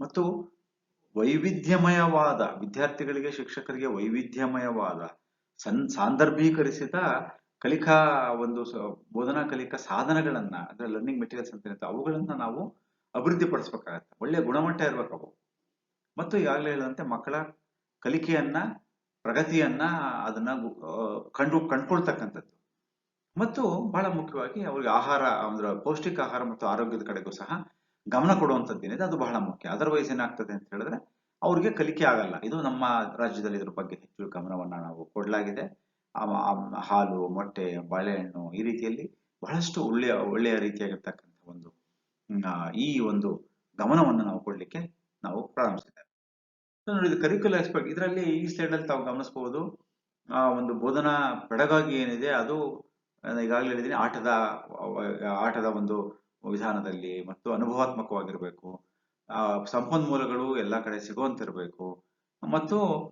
ಮತ್ತು ವೈವಿಧ್ಯಮಯವಾದ, ವಿದ್ಯಾರ್ಥಿಗಳಿಗೆ ಶಿಕ್ಷಕರಿಗೆ ವೈವಿಧ್ಯಮಯವಾದ, ಸನ್, ಸಾಂದರ್ಭೀಕರಿಸಿದ ಕಲಿಕಾ ಒಂದು ಬೋಧನಾ ಕಲಿಕಾ ಸಾಧನಗಳನ್ನ, ಅಂದ್ರೆ ಲರ್ನಿಂಗ್ ಮೆಟೀರಿಯಲ್ಸ್ ಅಂತ ಇರುತ್ತೆ, ಅವುಗಳನ್ನ ನಾವು ಅಭಿವೃದ್ಧಿ ಪಡಿಸ್ಬೇಕಾಗತ್ತೆ ಒಳ್ಳೆ ಗುಣಮಟ್ಟ ಇರಬೇಕು ಅವು. ಮತ್ತು ಈಗಾಗಲೇ ಹೇಳಿದಂತೆ ಮಕ್ಕಳ ಕಲಿಕೆಯನ್ನ, ಪ್ರಗತಿಯನ್ನ ಅದನ್ನ ಕಂಡು, ಕಂಡ್ಕೊಳ್ತಕ್ಕಂಥದ್ದು. ಮತ್ತು ಬಹಳ ಮುಖ್ಯವಾಗಿ ಅವ್ರಿಗೆ ಆಹಾರ, ಅಂದ್ರೆ ಪೌಷ್ಟಿಕ ಆಹಾರ ಮತ್ತು ಆರೋಗ್ಯದ ಕಡೆಗೂ ಸಹ ಗಮನ ಕೊಡುವಂಥದ್ದು ಏನಿದೆ, ಅದು ಬಹಳ ಮುಖ್ಯ. ಅದರ್ವೈಸ್ ಏನಾಗ್ತದೆ ಅಂತ ಹೇಳಿದ್ರೆ ಅವ್ರಿಗೆ ಕಲಿಕೆ ಆಗಲ್ಲ. ಇದು ನಮ್ಮ ರಾಜ್ಯದಲ್ಲಿ ಇದ್ರ ಬಗ್ಗೆ ಹೆಚ್ಚು ಗಮನವನ್ನ ನಾವು ಕೊಡಲಾಗಿದೆ. ಹಾಲು, ಮೊಟ್ಟೆ, ಬಾಳೆಹಣ್ಣು ಈ ರೀತಿಯಲ್ಲಿ ಬಹಳಷ್ಟು ಒಳ್ಳೆಯ ಒಳ್ಳೆಯ ರೀತಿಯಾಗಿರ್ತಕ್ಕಂಥ ಒಂದು ಈ ಒಂದು ಗಮನವನ್ನು ನಾವು ಕೊಡ್ಲಿಕ್ಕೆ ನಾವು ಪ್ರಾರಂಭಿಸಿದ್ದೇವೆ. ನೋಡಿ, ಇದು ಕರಿಕ್ಯುಲರ್ ಇದರಲ್ಲಿ ಈ ಸ್ಲೈಡ್ ಅಲ್ಲಿ ತಾವು ಗಮನಿಸಬಹುದು ಆ, ಒಂದು ಬೋಧನಾ ಪೆಡಗಾಗಿ ಏನಿದೆ, ಅದು ಈಗಾಗಲೇ ಹೇಳಿದ್ದೀನಿ, ಆಟದ ಆಟದ ಒಂದು ವಿಧಾನದಲ್ಲಿ ಮತ್ತು ಅನುಭವಾತ್ಮಕವಾಗಿರಬೇಕು. ಸಂಪನ್ಮೂಲಗಳು ಎಲ್ಲ ಕಡೆ ಸಿಗುವಂತಿರಬೇಕು. ಮತ್ತು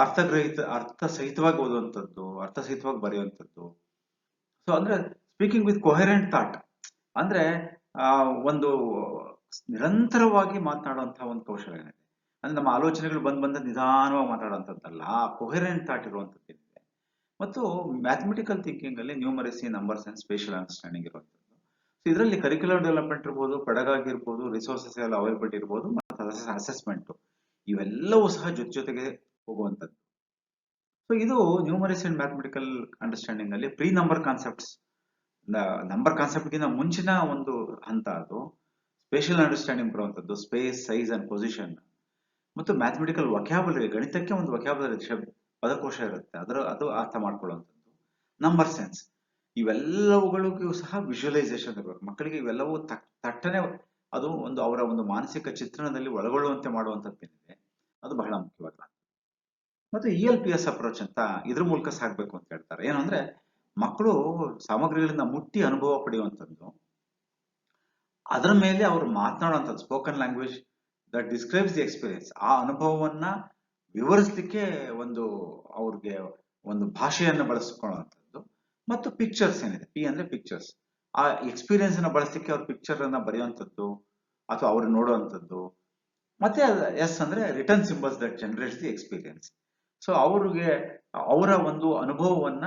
ಅರ್ಥಗ್ರಹಿತ ಅರ್ಥ ಸಹಿತವಾಗಿ ಓದುವಂಥದ್ದು ಅರ್ಥಸಹಿತವಾಗಿ ಬರೆಯುವಂಥದ್ದು. ಸೊ ಅಂದ್ರೆ ಸ್ಪೀಕಿಂಗ್ ವಿತ್ ಕೊಹೆರೆಂಟ್ ಥಾಟ್ ಅಂದ್ರೆ, ಆ, ಒಂದು ನಿರಂತರವಾಗಿ ಮಾತನಾಡುವಂತಹ ಒಂದು ಕೌಶಲ್ಯ ಏನಿದೆ. ಅಂದ್ರೆ ನಮ್ಮ ಆಲೋಚನೆಗಳು ಬಂದ್ ಬಂದ ನಿಧಾನವಾಗಿ ಮಾತಾಡುವಂಥದ್ದಲ್ಲ ಕೊಹೆರೆಂಟ್ ಥಾಟ್ ಇರುವಂಥದ್ದು ಮತ್ತು ಮ್ಯಾಥಮೆಟಿಕಲ್ ಥಿಂಕಿಂಗ್ ಅಲ್ಲಿ numeracy numbers and spatial understanding ಇರುವಂಥದ್ದು. ಸೊ ಇದರಲ್ಲಿ ಕರಿಕ್ಯುಲರ್ ಡೆವಲಪ್ಮೆಂಟ್ ಇರ್ಬೋದು ಪಡಗಾಗಿರ್ಬೋದು ರಿಸೋರ್ಸಸ್ ಎಲ್ಲ ಅವೈಲಬಿಲಿಟಿ ಇರ್ಬೋದು, ಮತ್ತು ಅಸೆಸ್ಮೆಂಟ್ ಇವೆಲ್ಲವೂ ಸಹ ಜೊತೆ ಜೊತೆಗೆ ಹೋಗುವಂಥದ್ದು. ಸೊ ಇದು ನ್ಯೂಮರಸಿ ಅಂಡ್ ಮ್ಯಾಥಮೆಟಿಕಲ್ ಅಂಡರ್ಸ್ಟ್ಯಾಂಡಿಂಗ್ ಅಲ್ಲಿ ಪ್ರೀ ನಂಬರ್ ಕಾನ್ಸೆಪ್ಟ್ಸ್ ನಂಬರ್ ಕಾನ್ಸೆಪ್ಟ್ಗಿಂತ ಮುಂಚಿನ ಒಂದು ಹಂತ ಅದು. ಸ್ಪೇಷಲ್ ಅಂಡರ್ಸ್ಟ್ಯಾಂಡಿಂಗ್ ಬರುವಂಥದ್ದು ಸ್ಪೇಸ್ ಸೈಜ್ ಅಂಡ್ ಪೊಸಿಷನ್ ಮತ್ತು ಮ್ಯಾಥಮೆಟಿಕಲ್ ವಕ್ಯಾಬುಲರಿ ಗಣಿತಕ್ಕೆ ಒಂದು ವಕ್ಯಾಬುಲರಿ ಪದಕೋಶ ಇರುತ್ತೆ. ಅದರ, ಅದು ಅರ್ಥ ಮಾಡ್ಕೊಳ್ಳುವಂಥದ್ದು. ನಂಬರ್ ಸೆನ್ಸ್ ಇವೆಲ್ಲವುಗಳಿಗೂ ಸಹ ವಿಜುವಲೈಸೇಷನ್ ಇರಬೇಕು. ಮಕ್ಕಳಿಗೆ ಇವೆಲ್ಲವೂ ತಟ್ಟನೆ ಅದು ಒಂದು ಅವರ ಒಂದು ಮಾನಸಿಕ ಚಿತ್ರಣದಲ್ಲಿ ಒಳಗೊಳ್ಳುವಂತೆ ಮಾಡುವಂಥದ್ದೇನಿದೆ ಅದು ಬಹಳ ಮುಖ್ಯವಾದ. ಮತ್ತು E L P S approach ಅಂತ ಇದ್ರ ಮೂಲಕ ಸಾಗಬೇಕು ಅಂತ ಹೇಳ್ತಾರೆ. ಏನಂದ್ರೆ ಮಕ್ಕಳು ಸಾಮಗ್ರಿಗಳಿಂದ ಮುಟ್ಟಿ ಅನುಭವ ಪಡೆಯುವಂಥದ್ದು. ಅದರ ಮೇಲೆ ಅವರು ಮಾತನಾಡುವಂಥದ್ದು. Spoken language that describes the experience ಆ ಅನುಭವವನ್ನ ವಿವರಿಸಲಿಕ್ಕೆ ಒಂದು ಅವ್ರಿಗೆ ಒಂದು ಭಾಷೆಯನ್ನು ಬಳಸಿಕೊಳ್ಳುವಂಥದ್ದು ಮತ್ತು ಪಿಕ್ಚರ್ಸ್ ಏನಿದೆ ಪಿ ಅಂದ್ರೆ ಪಿಕ್ಚರ್ಸ್ ಆ ಎಕ್ಸ್ಪೀರಿಯನ್ಸ್ ಅನ್ನ ಬಳಸಲಿಕ್ಕೆ ಅವ್ರ ಪಿಕ್ಚರ್ ಅನ್ನ ಬರೆಯುವಂಥದ್ದು ಅಥವಾ ಅವ್ರು ನೋಡುವಂಥದ್ದು. ಮತ್ತೆ ಎಸ್ ಅಂದ್ರೆ written symbols that generates the experience so ಅವ್ರಿಗೆ ಅವರ ಒಂದು ಅನುಭವವನ್ನ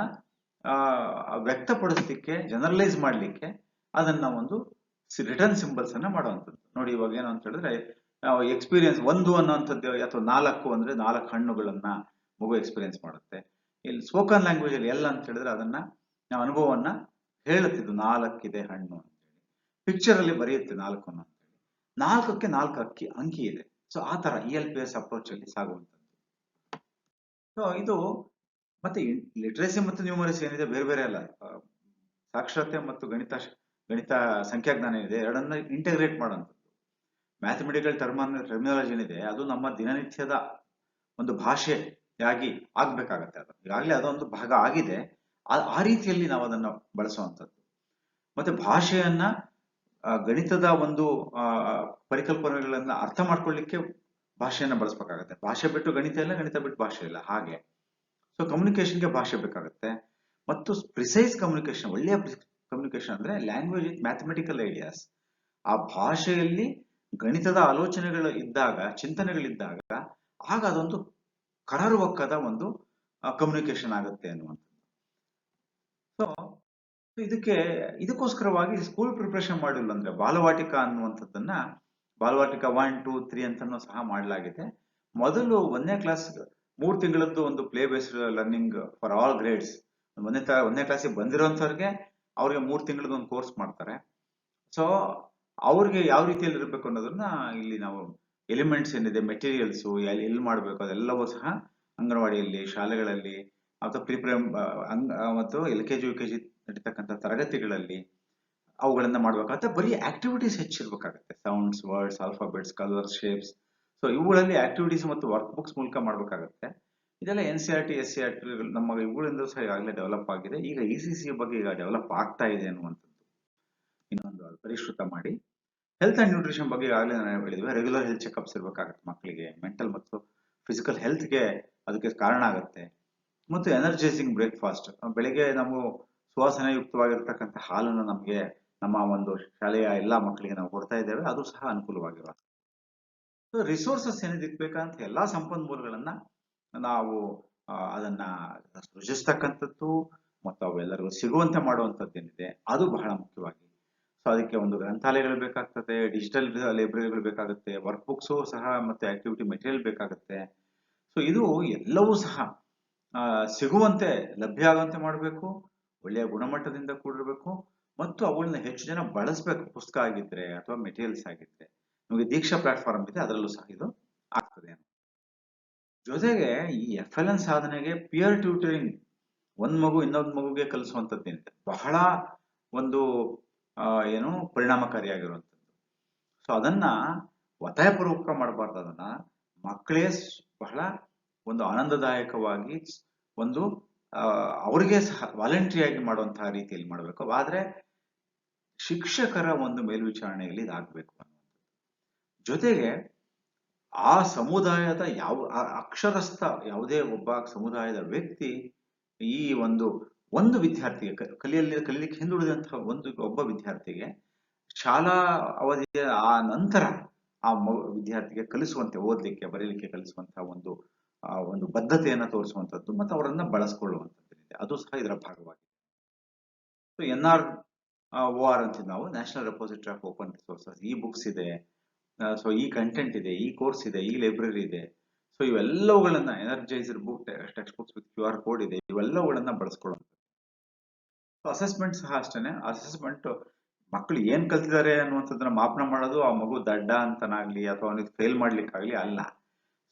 ವ್ಯಕ್ತಪಡಿಸ್ಲಿಕ್ಕೆ ಜನರಲೈಸ್ ಮಾಡ್ಲಿಕ್ಕೆ ಅದನ್ನ ಒಂದು ರಿಟರ್ನ್ ಸಿಂಬಲ್ಸ್ ಅನ್ನ ಮಾಡುವಂಥದ್ದು. ನೋಡಿ ಇವಾಗ ಏನು ಅಂತ ಹೇಳಿದ್ರೆ ಎಕ್ಸ್ಪೀರಿಯನ್ಸ್ ಒಂದು ಅನ್ನೋಂಥದ್ದು ಅಥವಾ ನಾಲ್ಕು ಅಂದ್ರೆ ನಾಲ್ಕು ಹಣ್ಣುಗಳನ್ನ ಮಗು ಎಕ್ಸ್ಪೀರಿಯನ್ಸ್ ಮಾಡುತ್ತೆ. ಇಲ್ಲಿ ಸ್ಪೋಕನ್ ಲ್ಯಾಂಗ್ವೇಜ್ ಅಲ್ಲಿ ಎಲ್ಲ ಅಂತ ಹೇಳಿದ್ರೆ ಅದನ್ನ ನಾವು ಅನುಭವವನ್ನ ಹೇಳುತ್ತಿದ್ದು ನಾಲ್ಕಿದೆ ಹಣ್ಣು ಅಂತೇಳಿ ಪಿಕ್ಚರ್ ಅಲ್ಲಿ ಬರೆಯುತ್ತೆ ನಾಲ್ಕು ಅಂತೇಳಿ ನಾಲ್ಕಕ್ಕೆ ನಾಲ್ಕು ಅಕ್ಕಿ, ಅಂಕಿ ಇದೆ. ಸೊ ಆ ತರ E L P S approach ಅಲ್ಲಿ ಸಾಗುವಂಥದ್ದು. ಸೊ ಇದು ಮತ್ತೆ ಲಿಟ್ರೇಸಿ ಮತ್ತು ನ್ಯೂಮರಸಿ ಏನಿದೆ ಬೇರೆ ಬೇರೆ ಅಲ್ಲ. ಸಾಕ್ಷರತೆ ಮತ್ತು ಗಣಿತ ಗಣಿತ ಸಂಖ್ಯಾಜ್ಞಾನ ಏನಿದೆ ಎರಡನ್ನ ಇಂಟಗ್ರೇಟ್ ಮಾಡುವಂಥದ್ದು. ಮ್ಯಾಥಮೆಟಿಕಲ್ ಟರ್ಮನ್ ಟರ್ಮಿನಾಲಜಿ ಏನಿದೆ, ಅದು ನಮ್ಮ ದಿನನಿತ್ಯದ ಒಂದು ಭಾಷೆಯಾಗಿ ಆಗ್ಬೇಕಾಗತ್ತೆ ಅದು. ಈಗಾಗಲೇ ಅದೊಂದು ಭಾಗ ಆಗಿದೆ. ಆ- ರೀತಿಯಲ್ಲಿ ನಾವು ಅದನ್ನು ಬಳಸುವಂಥದ್ದು. ಮತ್ತೆ ಭಾಷೆಯನ್ನ ಗಣಿತದ ಒಂದು ಪರಿಕಲ್ಪನೆಗಳನ್ನ ಅರ್ಥ ಮಾಡ್ಕೊಳ್ಳಿಕ್ಕೆ ಭಾಷೆಯನ್ನ ಬಳಸ್ಬೇಕಾಗತ್ತೆ. ಭಾಷೆ ಬಿಟ್ಟು ಗಣಿತ ಇಲ್ಲ, ಗಣಿತ ಬಿಟ್ಟು ಭಾಷೆ ಇಲ್ಲ, ಹಾಗೆ. ಸೊ ಕಮ್ಯುನಿಕೇಶನ್ಗೆ ಭಾಷೆ ಬೇಕಾಗುತ್ತೆ. ಮತ್ತು ಪ್ರಿಸೈಸ್ ಕಮ್ಯುನಿಕೇಶನ್ ಒಳ್ಳೆಯ ಕಮ್ಯುನಿಕೇಶನ್ ಅಂದ್ರೆ ಲ್ಯಾಂಗ್ವೇಜ್ ವಿತ್ ಮ್ಯಾಥಮೆಟಿಕಲ್ ಐಡಿಯಾಸ್ ಆ ಭಾಷೆಯಲ್ಲಿ ಗಣಿತದ ಆಲೋಚನೆಗಳು ಇದ್ದಾಗ, ಚಿಂತನೆಗಳಿದ್ದಾಗ, ಆಗ ಅದೊಂದು ಕರಾರುವಕ್ಕದ ಒಂದು ಕಮ್ಯುನಿಕೇಶನ್ ಆಗುತ್ತೆ ಅನ್ನುವಂಥದ್ದು. ಸೊ ಇದಕ್ಕೆ, ಇದಕ್ಕೋಸ್ಕರವಾಗಿ ಸ್ಕೂಲ್ ಪ್ರಿಪ್ರೇಷನ್ ಮಾಡಿಲ್ಲ ಅಂದ್ರೆ ಬಾಲವಾಟಿಕ ಅನ್ನುವಂಥದ್ದನ್ನ, ಬಾಲವಾಟಿಕ ಒನ್ ಟೂ ತ್ರೀ ಅಂತಾನು ಸಹ ಮಾಡಲಾಗಿದೆ. ಮೊದಲು ಒಂದನೇ ಕ್ಲಾಸ್ ಮೂರು ತಿಂಗಳದ್ದು ಒಂದು play based learning for all grades ಒಂದನೇ ತ, ಒಂದನೇ ಕ್ಲಾಸಿಗೆ ಬಂದಿರೋಂಥವ್ರಿಗೆ, ಅವ್ರಿಗೆ ಮೂರು ತಿಂಗಳದ್ದು ಒಂದು ಕೋರ್ಸ್ ಮಾಡ್ತಾರೆ. ಸೊ ಅವ್ರಿಗೆ ಯಾವ ರೀತಿಯಲ್ಲಿ ಇರಬೇಕು ಅನ್ನೋದನ್ನ ಇಲ್ಲಿ ನಾವು ಎಲಿಮೆಂಟ್ಸ್ ಏನಿದೆ ಮೆಟೀರಿಯಲ್ಸು ಎಲ್ಲಿ ಮಾಡಬೇಕು ಅದೆಲ್ಲವೂ ಸಹ ಅಂಗನವಾಡಿಯಲ್ಲಿ, ಶಾಲೆಗಳಲ್ಲಿ ಅಥವಾ ಪ್ರಿಪ್ರೈಮ್ ಮತ್ತು L K G U K G ನಡೀತಕ್ಕಂಥ ತರಗತಿಗಳಲ್ಲಿ ಅವುಗಳನ್ನ ಮಾಡ್ಬೇಕಾಗುತ್ತೆ ಬರೀ activities ಹೆಚ್ಚಿರ್ಬೇಕಾಗುತ್ತೆ. Sounds words alphabets colours shapes so ಇವುಗಳಲ್ಲಿ ಆಕ್ಟಿವಿಟೀಸ್ ಮತ್ತು ವರ್ಕ್ ಬುಕ್ಸ್ ಮೂಲಕ ಮಾಡಬೇಕಾಗುತ್ತೆ. ಇದೆಲ್ಲ N C R T S C R T ನಮ್ಮ ಇವುಗಳಿಂದ ಸಹ ಈಗಾಗಲೇ ಡೆವಲಪ್ ಆಗಿದೆ. ಈಗ ಇ ಸಿ ಸಿ ಬಗ್ಗೆ ಈಗ ಡೆವಲಪ್ ಆಗ್ತಾ ಇದೆ ಅನ್ನುವಂಥದ್ದು ಇನ್ನೊಂದು ಪರಿಷ್ಕೃತ ಮಾಡಿ. ಹೆಲ್ತ್ ಅಂಡ್ ನ್ಯೂಟ್ರಿಷನ್ ಬಗ್ಗೆ ಈಗಾಗಲೇ ನಾನು ಹೇಳಿದ್ವಿ. ರೆಗ್ಯುಲರ್ ಹೆಲ್ತ್ ಚೆಕಪ್ಸ್ ಇರಬೇಕಾಗುತ್ತೆ ಮಕ್ಕಳಿಗೆ. ಮೆಂಟಲ್ ಮತ್ತು ಫಿಸಿಕಲ್ ಹೆಲ್ತ್ಗೆ ಅದಕ್ಕೆ ಕಾರಣ ಆಗುತ್ತೆ. ಮತ್ತು ಎನರ್ಜೈಸಿಂಗ್ ಬ್ರೇಕ್ಫಾಸ್ಟ್ ಬೆಳಿಗ್ಗೆ ನಾವು ಸುವಾಸನಾಯುಕ್ತವಾಗಿರ್ತಕ್ಕಂಥ ಹಾಲನ್ನು ನಮಗೆ ನಮ್ಮ ಒಂದು ಶಾಲೆಯ ಎಲ್ಲಾ ಮಕ್ಕಳಿಗೆ ನಾವು ಕೊಡ್ತಾ ಇದ್ದೇವೆ. ಅದು ಸಹ ಅನುಕೂಲವಾಗಿರುತ್ತೆ. ರಿಸೋರ್ಸಸ್ ಏನಿದಕ್ಕೆ ಎಲ್ಲ ಸಂಪನ್ಮೂಲಗಳನ್ನ ನಾವು ಅದನ್ನ ಸೃಜಿಸ್ತಕ್ಕಂಥದ್ದು ಮತ್ತು ಅವೆಲ್ಲರಿಗೂ ಸಿಗುವಂತೆ ಮಾಡುವಂಥದ್ದು ಏನಿದೆ, ಅದು ಬಹಳ ಮುಖ್ಯವಾಗಿ ಸೊ ಅದಕ್ಕೆ ಒಂದು ಗ್ರಂಥಾಲಯಗಳು ಬೇಕಾಗ್ತದೆ ಡಿಜಿಟಲ್ ಲೈಬ್ರರಿಗಳು ಬೇಕಾಗುತ್ತೆ ವರ್ಕ್ ಬುಕ್ಸು ಸಹ ಮತ್ತೆ ಆಕ್ಟಿವಿಟಿ ಮೆಟೀರಿಯಲ್ ಬೇಕಾಗುತ್ತೆ. ಸೊ ಇದು ಎಲ್ಲವೂ ಸಹ ಸಿಗುವಂತೆ, ಲಭ್ಯ ಆಗುವಂತೆ ಮಾಡಬೇಕು, ಒಳ್ಳೆಯ ಗುಣಮಟ್ಟದಿಂದ ಕೂಡಿರಬೇಕು, ಮತ್ತು ಅವುಗಳನ್ನ ಹೆಚ್ಚು ಜನ ಬಳಸಬೇಕು, ಪುಸ್ತಕ ಆಗಿದ್ರೆ ಅಥವಾ ಮೆಟೀರಿಯಲ್ಸ್ ಆಗಿದ್ರೆ. ನಮಗೆ ದೀಕ್ಷಾ ಪ್ಲಾಟ್ಫಾರ್ಮ್ ಇದೆ, ಅದರಲ್ಲೂ ಸಹ ಇದು ಆಗ್ತದೆ. ಜೊತೆಗೆ ಈ ಎಫ್ ಎಲ್ ಎನ್ ಸಾಧನೆಗೆ ಪಿಯರ್ ಟ್ಯೂಟರಿಂಗ್ ಒಂದ್ ಮಗು ಇನ್ನೊಂದು ಮಗುಗೆ ಕಲಿಸುವಂಥದ್ದೇನಿದೆ ಬಹಳ ಒಂದು ಏನು ಪರಿಣಾಮಕಾರಿಯಾಗಿರುವಂಥದ್ದು. ಸೊ ಅದನ್ನ ಒತ್ತಾಯಪೂರ್ವಕ ಮಾಡಬಾರ್ದು. ಅದನ್ನ ಮಕ್ಕಳೇ ಬಹಳ ಒಂದು ಆನಂದದಾಯಕವಾಗಿ ಒಂದು ಅವರಿಗೆ ಸಹ ವಾಲಂಟ್ರಿಯಾಗಿ ಮಾಡುವಂತಹ ರೀತಿಯಲ್ಲಿ ಮಾಡಬೇಕು. ಆದ್ರೆ ಶಿಕ್ಷಕರ ಒಂದು ಮೇಲ್ವಿಚಾರಣೆಯಲ್ಲಿ ಇದಾಗಬೇಕು ಜೊತೆಗೆ ಆ ಸಮುದಾಯದ ಯಾವ ಅಕ್ಷರಸ್ಥ ಯಾವುದೇ ಒಬ್ಬ ಸಮುದಾಯದ ವ್ಯಕ್ತಿ ಈ ಒಂದು ಒಂದು ವಿದ್ಯಾರ್ಥಿಗೆ ಕಲಿಯಲ್ಲಿ ಕಲಿಯಲಿಕ್ಕೆ ಹಿಂದುಳಿದಂತಹ ಒಂದು, ಒಬ್ಬ ವಿದ್ಯಾರ್ಥಿಗೆ ಶಾಲಾ ಅವಧಿಯ ಆ ನಂತರ ಆ ವಿದ್ಯಾರ್ಥಿಗೆ ಕಲಿಸುವಂತೆ, ಓದಲಿಕ್ಕೆ, ಬರೀಲಿಕ್ಕೆ ಕಲಿಸುವಂತಹ ಒಂದು ಒಂದು ಬದ್ಧತೆಯನ್ನು ತೋರಿಸುವಂತದ್ದು ಮತ್ತು ಅವರನ್ನ ಬಳಸ್ಕೊಳ್ಳುವಂಥದ್ದು ಅದು ಸಹ ಇದರ ಭಾಗವಾಗಿದೆ. ಎನ್ ಆರ್ ಓ ಆರ್ ಅಂತ ನಾವು national repository of open resources ಈ ಬುಕ್ಸ್ ಇದೆ. ಸೊ ಈ ಕಂಟೆಂಟ್ ಇದೆ, ಈ ಕೋರ್ಸ್ ಇದೆ, ಈ ಲೈಬ್ರರಿ ಇದೆ. So ಇವೆಲ್ಲವುಗಳನ್ನ energiser book text books with Q R code ಇದೆ. ಇವೆಲ್ಲವುಗಳನ್ನ ಬಳಸ್ಕೊಳ್ಳುವಂಥದ್ದು ಅಸೆಸ್ಮೆಂಟ್ ಸಹ ಅಷ್ಟೇನೆ. ಅಸೆಸ್ಮೆಂಟ್ ಮಕ್ಕಳು ಏನ್ ಕಲ್ತಿದ್ದಾರೆ ಅನ್ನುವಂಥದ್ದನ್ನ ಮಾಪನ ಮಾಡೋದು ಆ ಮಗು ದಡ್ಡ ಅಂತನಾಗ್ಲಿ ಅಥವಾ ಅವನಿಗೆ ಫೇಲ್ ಮಾಡ್ಲಿಕ್ಕಾಗ್ಲಿ ಅಲ್ಲ.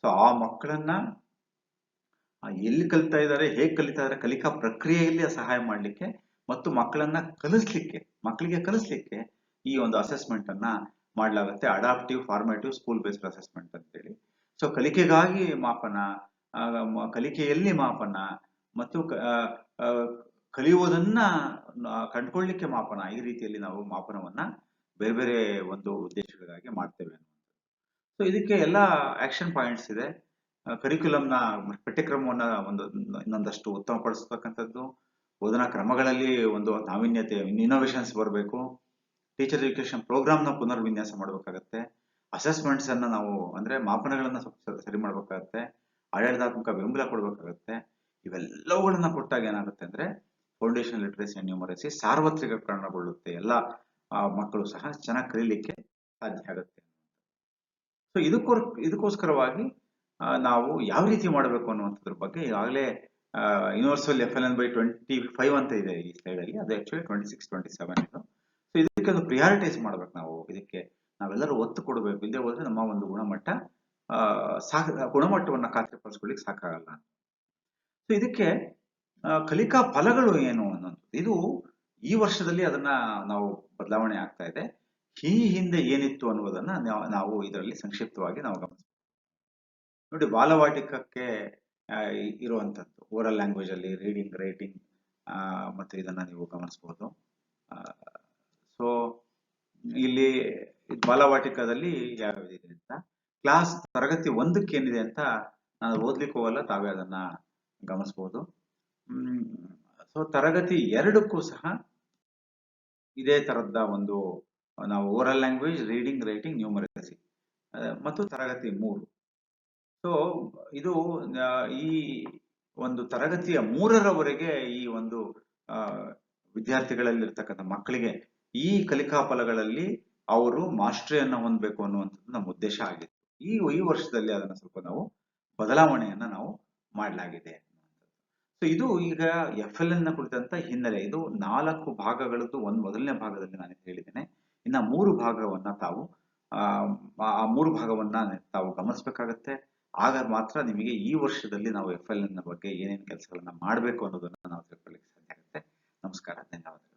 ಸೊ ಆ ಮಕ್ಕಳನ್ನ ಎಲ್ಲಿ ಕಲಿತಾ ಇದ್ದಾರೆ, ಹೇಗೆ ಕಲಿತಾ ಇದ್ದಾರೆ, ಕಲಿಕಾ ಪ್ರಕ್ರಿಯೆಯಲ್ಲಿ ಸಹಾಯ ಮಾಡಲಿಕ್ಕೆ ಮತ್ತು ಮಕ್ಕಳನ್ನ ಕಲಿಸ್ಲಿಕ್ಕೆ ಮಕ್ಕಳಿಗೆ ಕಲಿಸ್ಲಿಕ್ಕೆ ಈ ಒಂದು ಅಸೆಸ್ಮೆಂಟ್ ಅನ್ನ ಮಾಡಲಾಗುತ್ತೆ. Adaptive formative school based assessment ಅಂತೇಳಿ. ಸೊ ಕಲಿಕೆಗಾಗಿ ಮಾಪನ ಕಲಿಕೆಯಲ್ಲಿ ಮಾಪನ ಮತ್ತು ಕಲಿಯುವುದನ್ನ ಕಂಡ್ಕೊಳ್ಳಿಕ್ಕೆ ಮಾಪನ, ಈ ರೀತಿಯಲ್ಲಿ ನಾವು ಮಾಪನವನ್ನ ಬೇರೆ ಬೇರೆ ಒಂದು ಉದ್ದೇಶಗಳಿಗಾಗಿ ಮಾಡ್ತೇವೆ ಸೊ ಇದಕ್ಕೆ ಎಲ್ಲ ಆಕ್ಷನ್ ಪಾಯಿಂಟ್ಸ್ ಇದೆ. ಕರಿಕ್ಯುಲಮ್ನ ಪಠ್ಯಕ್ರಮವನ್ನ ಒಂದು ಇನ್ನೊಂದಷ್ಟು ಉತ್ತಮಪಡಿಸ್ತಕ್ಕಂಥದ್ದು. ಬೋಧನಾ ಕ್ರಮಗಳಲ್ಲಿ ಒಂದು ನಾವೀನ್ಯತೆ ಇನ್ನೋವೇಷನ್ಸ್ ಬರಬೇಕು. ಟೀಚರ್ ಎಜುಕೇಶನ್ ಪ್ರೋಗ್ರಾಮ್ನ ಪುನರ್ವಿನ್ಯಾಸ ಮಾಡಬೇಕಾಗತ್ತೆ. ಅಸೆಸ್ಮೆಂಟ್ಸ್ ಅನ್ನ ನಾವು ಅಂದ್ರೆ ಮಾಪನಗಳನ್ನ ಸರಿ ಮಾಡಬೇಕಾಗತ್ತೆ. ಆಡಳಿತಾತ್ಮಕ ಬೆಂಬಲ ಕೊಡಬೇಕಾಗತ್ತೆ. ಇವೆಲ್ಲವುಗಳನ್ನ ಕೊಟ್ಟಾಗ ಏನಾಗುತ್ತೆ ಅಂದ್ರೆ ಫೌಂಡೇಶನ್ ಲಿಟ್ರೇಸಿ ನ್ಯೂಮರಸಿ ಸಾರ್ವತ್ರಿಕರಣಗೊಳ್ಳುತ್ತೆ ಎಲ್ಲ ಆ, ಮಕ್ಕಳು ಸಹ ಚೆನ್ನಾಗಿ ಕಲೀಲಿಕ್ಕೆ ಸಾಧ್ಯ ಆಗುತ್ತೆ ಸೊ ಇದಕ್ಕೋ ಇದಕ್ಕೋಸ್ಕರವಾಗಿ ನಾವು ಯಾವ ರೀತಿ ಮಾಡಬೇಕು ಅನ್ನುವಂಥದ್ರ ಬಗ್ಗೆ ಈಗಾಗಲೇ universal F L N by twenty five ಅಂತ ಇದೆ ಈ ಸ್ಲೈಡ್ ಅಲ್ಲಿ. ಅದು actually twenty six twenty seven ಇದು. ಸೊ ಇದಕ್ಕೆ ಒಂದು ಪ್ರಿಯಾರಿಟೈಸ್ ಮಾಡ್ಬೇಕು ನಾವು. ಇದಕ್ಕೆ ನಾವೆಲ್ಲರೂ ಒತ್ತು ಕೊಡಬೇಕು. ಇಲ್ಲದೆ ಹೋದ್ರೆ ನಮ್ಮ ಒಂದು ಗುಣಮಟ್ಟ ಸಾಕ ಗುಣಮಟ್ಟವನ್ನು ಖಾತ್ರಿಪಡಿಸ್ಕೊಳ್ಳಿಕ್ಕೆ ಸಾಕಾಗಲ್ಲ ಸೊ ಇದಕ್ಕೆ ಕಲಿಕಾ ಫಲಗಳು ಏನು ಅನ್ನೋದು. ಇದು ಈ ವರ್ಷದಲ್ಲಿ ಅದನ್ನ ನಾವು ಬದಲಾವಣೆ ಆಗ್ತಾ ಇದೆ. ಈ ಹಿಂದೆ ಏನಿತ್ತು ಅನ್ನೋದನ್ನ ನಾವು- ಇದರಲ್ಲಿ ಸಂಕ್ಷಿಪ್ತವಾಗಿ ನಾವು ಗಮನಿಸ್ತೀವಿ ನೋಡಿ, ಬಾಲವಾಟಿಕಕ್ಕೆ ಇರುವಂಥದ್ದು. ಓರಲ್ ಲ್ಯಾಂಗ್ವೇಜ್ ಅಲ್ಲಿ ರೀಡಿಂಗ್ ರೈಟಿಂಗ್ ಮತ್ತು ಇದನ್ನ ನೀವು ಗಮನಿಸ್ಬೋದು. ಸೊ ಇಲ್ಲಿ ಬಾಲವಾಟಿಕದಲ್ಲಿ ಇದೆ ಅಂತ. ಕ್ಲಾಸ್ ತರಗತಿ ಒಂದಕ್ಕೆ ಏನಿದೆ ಅಂತ ನಾನು ಓದ್ಲಿಕ್ಕೆ ಹೋಗಲ್ಲ ತಾವೇ ಅದನ್ನ ಗಮನಿಸಬಹುದು ಸೊ ತರಗತಿ ಎರಡಕ್ಕೂ ಸಹ ಇದೇ ತರದ ಒಂದು, ನಾವು oral language reading writing numeracy ಮತ್ತು ತರಗತಿ ಮೂರು. ಸೊ ಇದು ಈ ಒಂದು ತರಗತಿಯ ಮೂರರವರೆಗೆ ಈ ಒಂದು ವಿದ್ಯಾರ್ಥಿಗಳಲ್ಲಿ ಇರ್ತಕ್ಕಂಥ ಮಕ್ಕಳಿಗೆ ಈ ಕಲಿಕಾ ಫಲಗಳಲ್ಲಿ ಅವರು ಮಾಸ್ಟ್ರಿಯನ್ನು ಹೊಂದಬೇಕು ಅನ್ನುವಂಥದ್ದು ನಮ್ಮ ಉದ್ದೇಶ ಆಗಿತ್ತು. ಈ ಈ ವರ್ಷದಲ್ಲಿ ಅದನ್ನ ಸ್ವಲ್ಪ ನಾವು ಬದಲಾವಣೆಯನ್ನ ನಾವು ಮಾಡಲಾಗಿದೆ. ಸೊ ಇದು ಈಗ ಎಫ್ ಎಲ್ ಎನ್ನ ಕುರಿತಂತ ಹಿನ್ನೆಲೆ. ಇದು ನಾಲ್ಕು ಭಾಗಗಳದ್ದು ಒಂದು ಮೊದಲನೇ ಭಾಗದಲ್ಲಿ ನಾನು ಹೇಳಿದ್ದೇನೆ. ಇನ್ನ ಮೂರು ಭಾಗವನ್ನ ತಾವು, ಆ ಮೂರು ಭಾಗವನ್ನ ತಾವು ಗಮನಿಸಬೇಕಾಗತ್ತೆ. ಆಗ ಮಾತ್ರ ನಿಮಗೆ ಈ ವರ್ಷದಲ್ಲಿ ನಾವು ಎಫ್ ಎಲ್ ಎನ್ ಬಗ್ಗೆ ಏನೇನು ಕೆಲಸಗಳನ್ನ ಮಾಡಬೇಕು ಅನ್ನೋದನ್ನ ನಾವು ತಿಳ್ಕೊಳ್ಳಿಕ್ಕೆ ಸಾಧ್ಯ ಆಗುತ್ತೆ. ನಮಸ್ಕಾರ ಧನ್ಯವಾದ